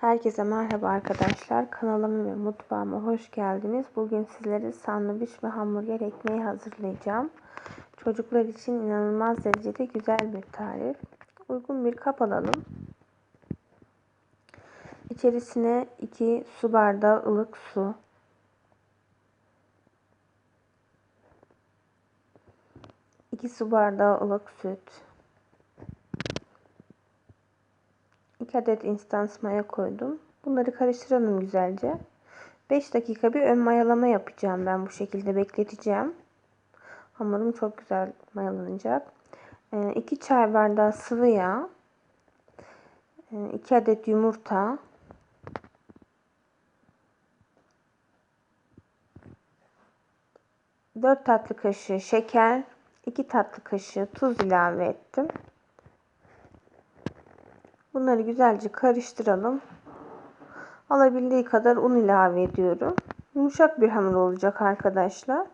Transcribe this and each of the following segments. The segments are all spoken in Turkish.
Herkese merhaba arkadaşlar. Kanalıma ve mutfağıma hoş geldiniz. Bugün sizlere sandviç ve hamburger ekmeği hazırlayacağım. Çocuklar için inanılmaz derecede güzel bir tarif. Uygun bir kap alalım. İçerisine 2 su bardağı ılık su. iki su bardağı ılık süt. 2 adet instans maya koydum. Bunları karıştıralım güzelce. 5 dakika bir ön mayalama yapacağım ben bu şekilde bekleteceğim. Hamurum çok güzel mayalanacak. 2 ee, çay bardağı sıvı yağ. 2 ee, adet yumurta. Dört tatlı kaşığı şeker, 2 tatlı kaşığı tuz ilave ettim. Bunları güzelce karıştıralım. Alabildiği kadar un ilave ediyorum. Yumuşak bir hamur olacak arkadaşlar.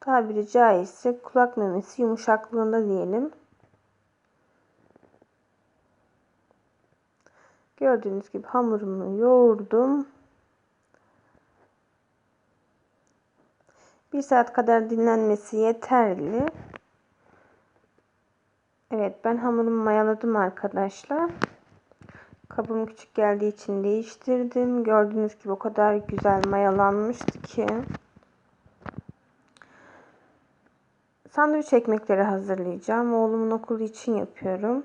Tabiri caizse kulak memesi yumuşaklığında diyelim. Gördüğünüz gibi hamurumu yoğurdum. Bir saat kadar dinlenmesi yeterli. Evet ben hamurumu mayaladım arkadaşlar. Kabım küçük geldiği için değiştirdim. Gördüğünüz gibi o kadar güzel mayalanmıştı ki. Sandviç ekmekleri hazırlayacağım. Oğlumun okulu için yapıyorum.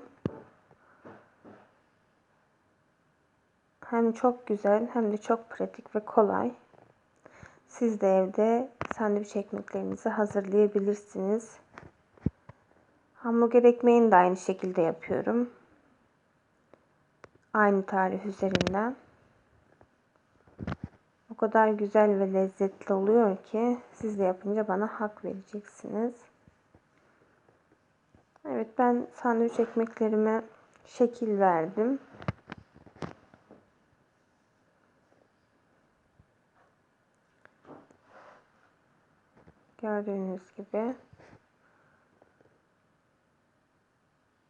Hem çok güzel hem de çok pratik ve kolay. Siz de evde sandviç ekmeklerinizi hazırlayabilirsiniz. Hamburger ekmeğini de aynı şekilde yapıyorum. Aynı tarif üzerinden. O kadar güzel ve lezzetli oluyor ki siz de yapınca bana hak vereceksiniz. Evet ben sandviç ekmeklerime şekil verdim. Gördüğünüz gibi.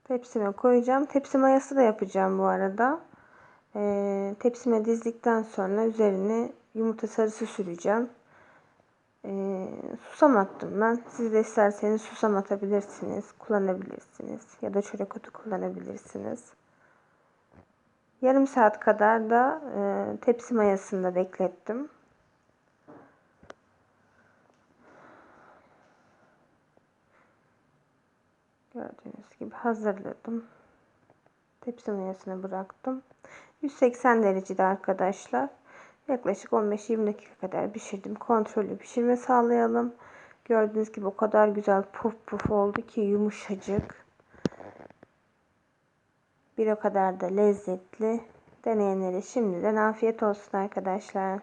Tepsime koyacağım. Tepsi mayası da yapacağım bu arada. Ee, tepsime dizdikten sonra üzerine yumurta sarısı süreceğim. Ee, susam attım ben. Siz de isterseniz susam atabilirsiniz. Kullanabilirsiniz. Ya da çörek otu kullanabilirsiniz. Yarım saat kadar da e, tepsi mayasında beklettim. Gördüğünüz gibi hazırladım. Tepsi mayasına bıraktım. 180 derecede arkadaşlar. Yaklaşık 15-20 dakika kadar pişirdim. Kontrollü pişirme sağlayalım. Gördüğünüz gibi o kadar güzel puf puf oldu ki yumuşacık. Bir o kadar da lezzetli. Deneyenlere şimdiden afiyet olsun arkadaşlar.